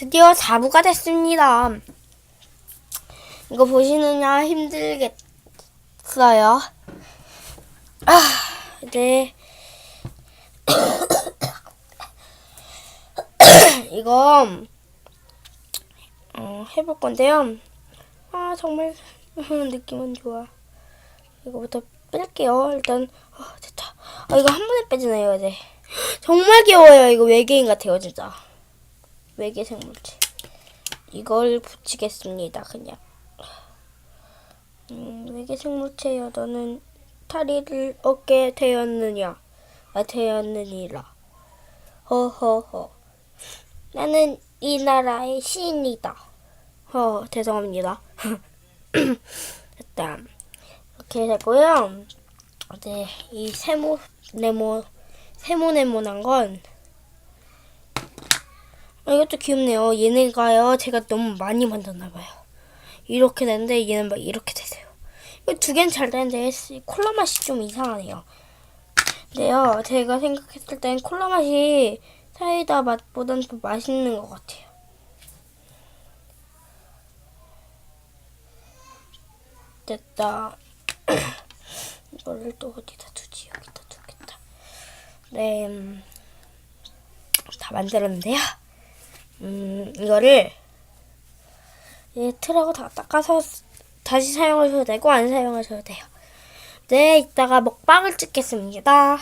드디어 4부가 됐습니다. 이거 보시느냐 힘들겠어요. 아, 네. 이거 어, 해볼 건데요. 아 정말 느낌은 좋아. 이거부터 뺄게요. 일단 어, 됐다. 아 이거 한 번에 빼지네요 이제. 정말 귀여워요. 이거 외계인 같아요 진짜. 외계 생물체. 이걸 붙이겠습니다. 그냥. 음, 외계 생물체여 너는 다리를 얻게 되었느냐? 아 되었느니라. 허허허. 나는 이 나라의 시인이다. 어, 죄송합니다. 일단 이렇게 되고요. 네, 이 세모 네모 세모 네모난 건 아, 이것도 귀엽네요. 얘네가요, 제가 너무 많이 만졌나 봐요. 이렇게 되는데 얘는 막 이렇게 되세요. 이거 두 개는 잘 되는데 콜라 맛이 좀 이상하네요. 근데요, 제가 생각했을 땐 콜라 맛이 사이다 맛보단 더 맛있는 것 같아요. 됐다. 이거를 또 어디다 두지? 여기다 두겠다. 네, 음, 다 만들었는데요. 음, 이거를 이 틀하고 다 닦아서 다시 사용하셔도 되고 안 사용하셔도 돼요. 네, 이따가 먹방을 찍겠습니다.